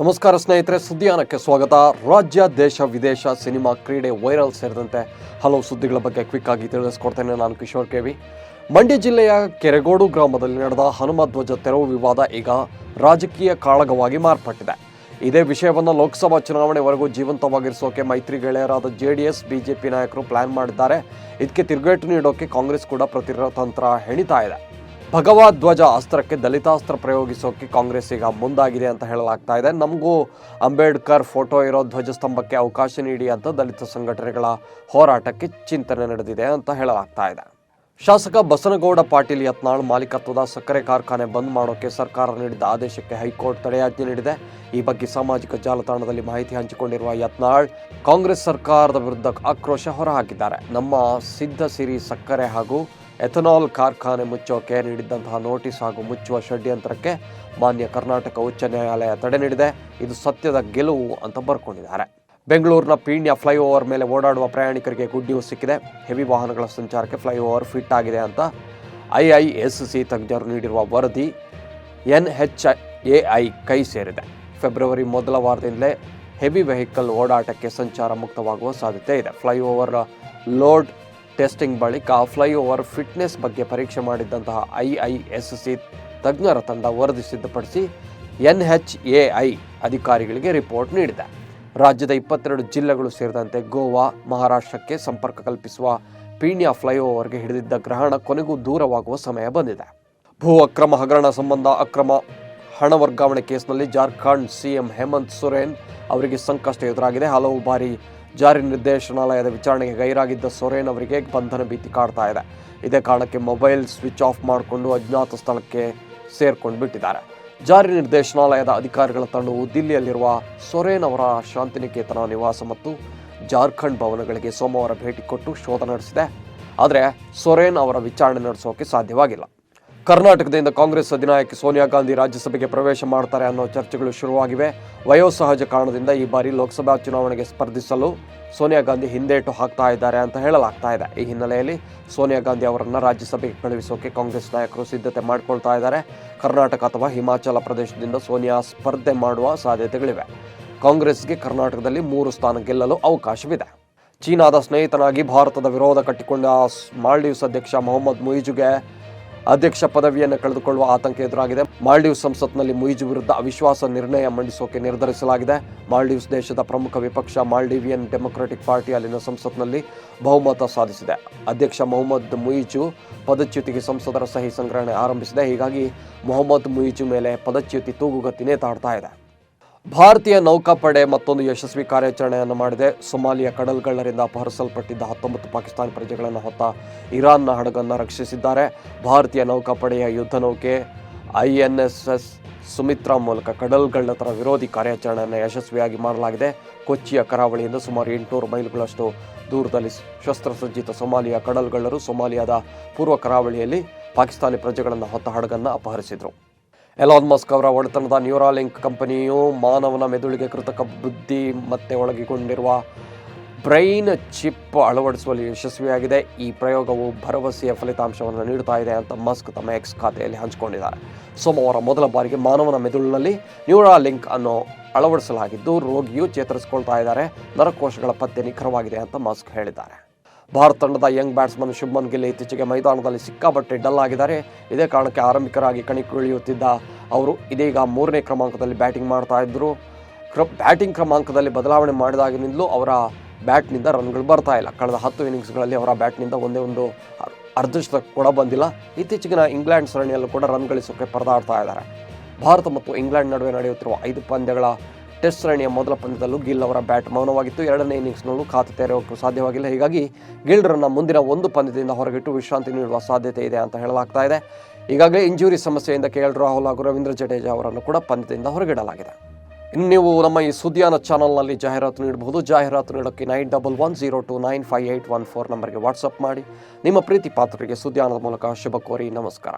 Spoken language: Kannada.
ನಮಸ್ಕಾರ ಸ್ನೇಹಿತರೆ, ಸುದ್ದಿಯಾನಕ್ಕೆ ಸ್ವಾಗತ. ರಾಜ್ಯ, ದೇಶ, ವಿದೇಶ ಸಿನಿಮಾ ಕ್ರೀಡೆ ವೈರಲ್ ಸೇರಿದಂತೆ ಹಲವು ಸುದ್ದಿಗಳ ಬಗ್ಗೆ ಕ್ವಿಕ್ ಆಗಿ ತಿಳಿಸ್ಕೊಡ್ತೇನೆ. ನಾನು ಕಿಶೋರ್ ಕೆವಿ ಮಂಡ್ಯ ಜಿಲ್ಲೆಯ ಕೆರೆಗೋಡು ಗ್ರಾಮದಲ್ಲಿ ನಡೆದ ಹನುಮ ಧ್ವಜ ತೆರವು ವಿವಾದ ಈಗ ರಾಜಕೀಯ ಕಾಳಗವಾಗಿ ಮಾರ್ಪಟ್ಟಿದೆ. ಇದೇ ವಿಷಯವನ್ನು ಲೋಕಸಭಾ ಚುನಾವಣೆವರೆಗೂ ಜೀವಂತವಾಗಿರಿಸೋಕೆ ಮೈತ್ರಿ ಗೆಳೆಯರಾದ ಜೆ ಡಿ ಎಸ್ ಬಿಜೆಪಿ ನಾಯಕರು ಪ್ಲಾನ್ ಮಾಡಿದ್ದಾರೆ. ಇದಕ್ಕೆ ತಿರುಗೇಟು ನೀಡೋಕೆ ಕಾಂಗ್ರೆಸ್ ಕೂಡ ಪ್ರತಿತಂತ್ರ ಹೆಣಿತಾ ಇದೆ. ಭಗವದ್ ಧ್ವಜ ಅಸ್ತ್ರಕ್ಕೆ ದಲಿತಾಸ್ತ್ರ ಪ್ರಯೋಗಿಸೋಕೆ ಕಾಂಗ್ರೆಸ್ ಈಗ ಮುಂದಾಗಿದೆ ಅಂತ ಹೇಳಲಾಗ್ತಾ ಇದೆ. ನಮಗೂ ಅಂಬೇಡ್ಕರ್ ಫೋಟೋ ಇರೋ ಧ್ವಜಸ್ತಂಭಕ್ಕೆ ಅವಕಾಶ ನೀಡಿ ಅಂತ ದಲಿತ ಸಂಘಟನೆಗಳ ಹೋರಾಟಕ್ಕೆ ಚಿಂತನೆ ನಡೆದಿದೆ ಅಂತ ಹೇಳಲಾಗ್ತಾ ಇದೆ. ಶಾಸಕ ಬಸನಗೌಡ ಪಾಟೀಲ್ ಯತ್ನಾಳ್ ಮಾಲೀಕತ್ವದ ಸಕ್ಕರೆ ಕಾರ್ಖಾನೆ ಬಂದ್ ಮಾಡೋಕೆ ಸರ್ಕಾರ ನೀಡಿದ ಆದೇಶಕ್ಕೆ ಹೈಕೋರ್ಟ್ ತಡೆಯಾಜ್ಞೆ ನೀಡಿದೆ. ಈ ಬಗ್ಗೆ ಸಾಮಾಜಿಕ ಜಾಲತಾಣದಲ್ಲಿ ಮಾಹಿತಿ ಹಂಚಿಕೊಂಡಿರುವ ಯತ್ನಾಳ್, ಕಾಂಗ್ರೆಸ್ ಸರ್ಕಾರದ ವಿರುದ್ಧ ಆಕ್ರೋಶ ಹೊರಹಾಕಿದ್ದಾರೆ. ನಮ್ಮ ಸಿದ್ಧ ಸಿರಿ ಸಕ್ಕರೆ ಹಾಗೂ ಎಥನಾಲ್ ಕಾರ್ಖಾನೆ ಮುಚ್ಚೋಕೆ ನೀಡಿದ್ದಂತಹ ನೋಟಿಸ್ ಹಾಗೂ ಮುಚ್ಚುವ ಷಡ್ಯಂತ್ರಕ್ಕೆ ಮಾನ್ಯ ಕರ್ನಾಟಕ ಉಚ್ಚ ನ್ಯಾಯಾಲಯ ತಡೆ ನೀಡಿದೆ. ಇದು ಸತ್ಯದ ಗೆಲುವು ಅಂತ ಬರ್ಕೊಂಡಿದ್ದಾರೆ. ಬೆಂಗಳೂರಿನ ಪೀಣ್ಯ ಫ್ಲೈಓವರ್ ಮೇಲೆ ಓಡಾಡುವ ಪ್ರಯಾಣಿಕರಿಗೆ ಗುಡ್ ನ್ಯೂಸ್ ಸಿಕ್ಕಿದೆ. ಹೆವಿ ವಾಹನಗಳ ಸಂಚಾರಕ್ಕೆ ಫ್ಲೈಓವರ್ ಫಿಟ್ ಆಗಿದೆ ಅಂತ ಐಐಎಸ್ಸಿ ತಜ್ಞರು ನೀಡಿರುವ ವರದಿ ಎನ್ ಹೆಚ್ ಎ ಐ ಕೈ ಸೇರಿದೆ. ಫೆಬ್ರವರಿ ಮೊದಲ ವಾರದಿಂದಲೇ ಹೆವಿ ವೆಹಿಕಲ್ ಓಡಾಟಕ್ಕೆ ಸಂಚಾರ ಮುಕ್ತವಾಗುವ ಸಾಧ್ಯತೆ ಇದೆ. ಫ್ಲೈಓವರ್ ಲೋಡ್ ಟೆಸ್ಟಿಂಗ್ ಬಳಿಕ ಫ್ಲೈಓವರ್ ಫಿಟ್ನೆಸ್ ಬಗ್ಗೆ ಪರೀಕ್ಷೆ ಮಾಡಿದ್ದಂತಹ ಐ ಐ ಎಸ್ ಸಿ ತಜ್ಞರ ತಂಡ ವರದಿ ಸಿದ್ಧಪಡಿಸಿ ಎನ್ ಹೆಚ್ ಎ ಐ ಅಧಿಕಾರಿಗಳಿಗೆ ರಿಪೋರ್ಟ್ ನೀಡಿದೆ. ರಾಜ್ಯದ ಇಪ್ಪತ್ತೆರಡು ಜಿಲ್ಲೆಗಳು ಸೇರಿದಂತೆ ಗೋವಾ, ಮಹಾರಾಷ್ಟ್ರಕ್ಕೆ ಸಂಪರ್ಕ ಕಲ್ಪಿಸುವ ಪೀಣ್ಯ ಫ್ಲೈಓವರ್ಗೆ ಹಿಡಿದಿದ್ದ ಗ್ರಹಣ ಕೊನೆಗೂ ದೂರವಾಗುವ ಸಮಯ ಬಂದಿದೆ. ಭೂ ಅಕ್ರಮ ಹಗರಣ ಸಂಬಂಧ ಅಕ್ರಮ ಹಣ ವರ್ಗಾವಣೆ ಕೇಸ್ನಲ್ಲಿ ಜಾರ್ಖಂಡ್ ಸಿಎಂ ಹೇಮಂತ್ ಸೊರೇನ್ ಅವರಿಗೆ ಸಂಕಷ್ಟ ಎದುರಾಗಿದೆ. ಹಲವು ಬಾರಿ ಜಾರಿ ನಿರ್ದೇಶನಾಲಯದ ವಿಚಾರಣೆಗೆ ಗೈರಾಗಿದ್ದ ಸೊರೇನ್ ಅವರಿಗೆ ಬಂಧನ ಭೀತಿ ಕಾಡ್ತಾ ಇದೆ. ಇದೇ ಕಾರಣಕ್ಕೆ ಮೊಬೈಲ್ ಸ್ವಿಚ್ ಆಫ್ ಮಾಡಿಕೊಂಡು ಅಜ್ಞಾತ ಸ್ಥಳಕ್ಕೆ ಸೇರ್ಕೊಂಡು ಬಿಟ್ಟಿದ್ದಾರೆ ಜಾರಿ ನಿರ್ದೇಶನಾಲಯದ ಅಧಿಕಾರಿಗಳ ತಂಡವು ದಿಲ್ಲಿಯಲ್ಲಿರುವ ಸೊರೇನ್ ಅವರ ಶಾಂತಿನಿಕೇತನ ನಿವಾಸ ಮತ್ತು ಜಾರ್ಖಂಡ್ ಭವನಗಳಿಗೆ ಸೋಮವಾರ ಭೇಟಿ ಕೊಟ್ಟು ಶೋಧ ನಡೆಸಿದೆ. ಆದರೆ ಸೊರೇನ್ ಅವರ ವಿಚಾರಣೆ ನಡೆಸೋಕೆ ಸಾಧ್ಯವಾಗಿಲ್ಲ. ಕರ್ನಾಟಕದಿಂದ ಕಾಂಗ್ರೆಸ್ ಅಧಿನಾಯಕಿ ಸೋನಿಯಾ ಗಾಂಧಿ ರಾಜ್ಯಸಭೆಗೆ ಪ್ರವೇಶ ಮಾಡ್ತಾರೆ ಅನ್ನೋ ಚರ್ಚೆಗಳು ಶುರುವಾಗಿವೆ. ವಯೋಸಹಜ ಕಾರಣದಿಂದ ಈ ಬಾರಿ ಲೋಕಸಭಾ ಚುನಾವಣೆಗೆ ಸ್ಪರ್ಧಿಸಲು ಸೋನಿಯಾ ಗಾಂಧಿ ಹಿಂದೇಟು ಹಾಕ್ತಾ ಇದ್ದಾರೆ ಅಂತ ಹೇಳಲಾಗ್ತಾ ಇದೆ. ಈ ಹಿನ್ನೆಲೆಯಲ್ಲಿ ಸೋನಿಯಾ ಗಾಂಧಿ ಅವರನ್ನು ರಾಜ್ಯಸಭೆಗೆ ಕಳುಹಿಸೋಕೆ ಕಾಂಗ್ರೆಸ್ ನಾಯಕರು ಸಿದ್ಧತೆ ಮಾಡಿಕೊಳ್ತಾ ಇದ್ದಾರೆ. ಕರ್ನಾಟಕ ಅಥವಾ ಹಿಮಾಚಲ ಪ್ರದೇಶದಿಂದ ಸೋನಿಯಾ ಸ್ಪರ್ಧೆ ಮಾಡುವ ಸಾಧ್ಯತೆಗಳಿವೆ. ಕಾಂಗ್ರೆಸ್ಗೆ ಕರ್ನಾಟಕದಲ್ಲಿ ಮೂರು ಸ್ಥಾನ ಗೆಲ್ಲಲು ಅವಕಾಶವಿದೆ. ಚೀನಾದ ಸ್ನೇಹಿತನಾಗಿ ಭಾರತದ ವಿರೋಧ ಕಟ್ಟಿಕೊಂಡ ಮಾಲ್ಡೀವ್ಸ್ ಅಧ್ಯಕ್ಷ ಮೊಹಮ್ಮದ್ ಮುಯಿಜುಗೆ ಅಧ್ಯಕ್ಷ ಪದವಿಯನ್ನು ಕಳೆದುಕೊಳ್ಳುವ ಆತಂಕ ಎದುರಾಗಿದೆ. ಮಾಲ್ಡೀವ್ಸ್ ಸಂಸತ್ನಲ್ಲಿ ಮುಯಿಜು ವಿರುದ್ಧ ಅವಿಶ್ವಾಸ ನಿರ್ಣಯ ಮಂಡಿಸೋಕೆ ನಿರ್ಧರಿಸಲಾಗಿದೆ. ಮಾಲ್ಡೀವ್ಸ್ ದೇಶದ ಪ್ರಮುಖ ವಿಪಕ್ಷ ಮಾಲ್ಡೀವಿಯನ್ ಡೆಮೊಕ್ರಾಟಿಕ್ ಪಾರ್ಟಿ ಅಲ್ಲಿನ ಸಂಸತ್ನಲ್ಲಿ ಬಹುಮತ ಸಾಧಿಸಿದೆ. ಅಧ್ಯಕ್ಷ ಮೊಹಮ್ಮದ್ ಮುಯಿಜು ಪದಚ್ಯುತಿಗೆ ಸಂಸದರ ಸಹಿ ಸಂಗ್ರಹಣೆ ಆರಂಭಿಸಿದೆ. ಹೀಗಾಗಿ ಮೊಹಮ್ಮದ್ ಮುಯಿಜು ಮೇಲೆ ಪದಚ್ಯುತಿ ತೂಗುಗತಿನೇ ತಾಡ್ತಾ ಇದೆ. ಭಾರತೀಯ ನೌಕಾಪಡೆ ಮತ್ತೊಂದು ಯಶಸ್ವಿ ಕಾರ್ಯಾಚರಣೆಯನ್ನು ಮಾಡಿದೆ. ಸೊಮಾಲಿಯ ಕಡಲ್ಗಳ್ಳರಿಂದ ಅಪಹರಿಸಲ್ಪಟ್ಟಿದ್ದ ಹತ್ತೊಂಬತ್ತು ಪಾಕಿಸ್ತಾನಿ ಪ್ರಜೆಗಳನ್ನು ಹೊತ್ತ ಇರಾನ್ನ ಹಡಗನ್ನು ರಕ್ಷಿಸಿದ್ದಾರೆ. ಭಾರತೀಯ ನೌಕಾಪಡೆಯ ಯುದ್ಧ ನೌಕೆ I N S S Sumitra ಮೂಲಕ ಕಡಲ್ಗಳ್ಳತರ ವಿರೋಧಿ ಕಾರ್ಯಾಚರಣೆಯನ್ನು ಯಶಸ್ವಿಯಾಗಿ ಮಾಡಲಾಗಿದೆ. ಕೊಚ್ಚಿಯ ಕರಾವಳಿಯಿಂದ ಸುಮಾರು ಎಂಟುನೂರು ಮೈಲುಗಳಷ್ಟು ದೂರದಲ್ಲಿ ಶಸ್ತ್ರಸಜ್ಜಿತ ಸೊಮಾಲಿಯ ಕಡಲ್ಗಳ್ಳರು ಸೊಮಾಲಿಯಾದ ಪೂರ್ವ ಕರಾವಳಿಯಲ್ಲಿ ಪಾಕಿಸ್ತಾನಿ ಪ್ರಜೆಗಳನ್ನು ಹೊತ್ತ ಹಡಗನ್ನು ಅಪಹರಿಸಿದರು. ಎಲಾನ್ ಮಸ್ಕ್ ಅವರ ಒಡೆತನದ ನ್ಯೂರಾಲಿಂಕ್ ಕಂಪನಿಯು ಮಾನವನ ಮೆದುಳಿಗೆ ಕೃತಕ ಬುದ್ಧಿ ಮತ್ತೆ ಒಳಗಿಕೊಂಡಿರುವ ಬ್ರೈನ್ ಚಿಪ್ ಅಳವಡಿಸುವಲ್ಲಿ ಯಶಸ್ವಿಯಾಗಿದೆ. ಈ ಪ್ರಯೋಗವು ಭರವಸೆಯ ಫಲಿತಾಂಶವನ್ನು ನೀಡುತ್ತಾ ಇದೆ ಅಂತ ಮಸ್ಕ್ ತಮ್ಮ ಎಕ್ಸ್ ಖಾತೆಯಲ್ಲಿ ಹಂಚಿಕೊಂಡಿದ್ದಾರೆ. ಸೋಮವಾರ ಮೊದಲ ಬಾರಿಗೆ ಮಾನವನ ಮೆದುಳಿನಲ್ಲಿ ನ್ಯೂರಾಲಿಂಕ್ ಅನ್ನು ಅಳವಡಿಸಲಾಗಿದ್ದು, ರೋಗಿಯು ಚೇತರಿಸಿಕೊಳ್ತಾ ಇದ್ದಾರೆ. ನರಕೋಶಗಳ ಪತ್ತೆ ನಿಖರವಾಗಿದೆ ಅಂತ ಮಸ್ಕ್ ಹೇಳಿದ್ದಾರೆ. ಭಾರತ ತಂಡದ ಯಂಗ್ ಬ್ಯಾಟ್ಸ್ಮನ್ ಶುಭ್ಮನ್ ಗಿಲ್ ಇತ್ತೀಚೆಗೆ ಮೈದಾನದಲ್ಲಿ ಸಿಕ್ಕಾಪಟ್ಟೆ ಡಲ್ ಆಗಿದ್ದಾರೆ. ಇದೇ ಕಾರಣಕ್ಕೆ ಆರಂಭಿಕರಾಗಿ ಕಣಿಕಿಳಿಯುತ್ತಿದ್ದ ಅವರು ಇದೀಗ ಮೂರನೇ ಕ್ರಮಾಂಕದಲ್ಲಿ ಬ್ಯಾಟಿಂಗ್ ಮಾಡ್ತಾ ಇದ್ದರು. ಕ್ರ ಬ್ಯಾಟಿಂಗ್ ಕ್ರಮಾಂಕದಲ್ಲಿ ಬದಲಾವಣೆ ಮಾಡಿದಾಗಿನಿಂದಲೂ ಅವರ ಬ್ಯಾಟ್ನಿಂದ ರನ್ಗಳು ಬರ್ತಾ ಇಲ್ಲ. ಕಳೆದ ಹತ್ತು ಇನಿಂಗ್ಸ್ಗಳಲ್ಲಿ ಅವರ ಬ್ಯಾಟ್ನಿಂದ ಒಂದೇ ಒಂದು ಅರ್ಧಶತ ಕೂಡ ಬಂದಿಲ್ಲ. ಇತ್ತೀಚೆಗಿನ ಇಂಗ್ಲೆಂಡ್ ಸರಣಿಯಲ್ಲೂ ಕೂಡ ರನ್ ಗಳಿಸೋಕೆ ಪರದಾಡ್ತಾ ಇದ್ದಾರೆ. ಭಾರತ ಮತ್ತು ಇಂಗ್ಲೆಂಡ್ ನಡುವೆ ನಡೆಯುತ್ತಿರುವ ಐದು ಪಂದ್ಯಗಳ ಟೆಸ್ಟ್ ಸರಣಿಯ ಮೊದಲ ಪಂದ್ಯದಲ್ಲೂ ಗಿಲ್ ಅವರ ಬ್ಯಾಟ್ ಮೌನವಾಗಿತ್ತು. ಎರಡನೇ ಇನ್ನಿಂಗ್ಸ್ನಲ್ಲೂ ಖಾತೆ ತೆರೆಯೋಕ್ಕೂ ಸಾಧ್ಯವಾಗಿಲ್ಲ. ಹೀಗಾಗಿ ಗಿಲ್ರನ್ನ ಮುಂದಿನ ಒಂದು ಪಂದ್ಯದಿಂದ ಹೊರಗಿಟ್ಟು ವಿಶ್ರಾಂತಿ ನೀಡುವ ಸಾಧ್ಯತೆ ಇದೆ ಅಂತ ಹೇಳಲಾಗ್ತಾ ಇದೆ. ಈಗಾಗಲೇ ಇಂಜುರಿ ಸಮಸ್ಯೆಯಿಂದ ಕೆ ಎಲ್ ರಾಹುಲ್ ಹಾಗೂ ರವೀಂದ್ರ ಜಡೇಜಾ ಅವರನ್ನು ಕೂಡ ಪಂದ್ಯದಿಂದ ಹೊರಗಿಡಲಾಗಿದೆ. ಇನ್ನು ನೀವು ನಮ್ಮ ಈ ಸುದ್ದಿಯಾನ ಚಾನಲ್ನಲ್ಲಿ ಜಾಹೀರಾತು ನೀಡಬಹುದು. ಜಾಹೀರಾತು ನೀಡೋಕ್ಕೆ nine double one zero two nine five eight one four ನಂಬರ್ಗೆ ವಾಟ್ಸಪ್ ಮಾಡಿ. ನಿಮ್ಮ ಪ್ರೀತಿ ಪಾತ್ರರಿಗೆ ಸುದ್ದಿಯಾನದ ಮೂಲಕ ಶುಭ ಕೋರಿ. ನಮಸ್ಕಾರ.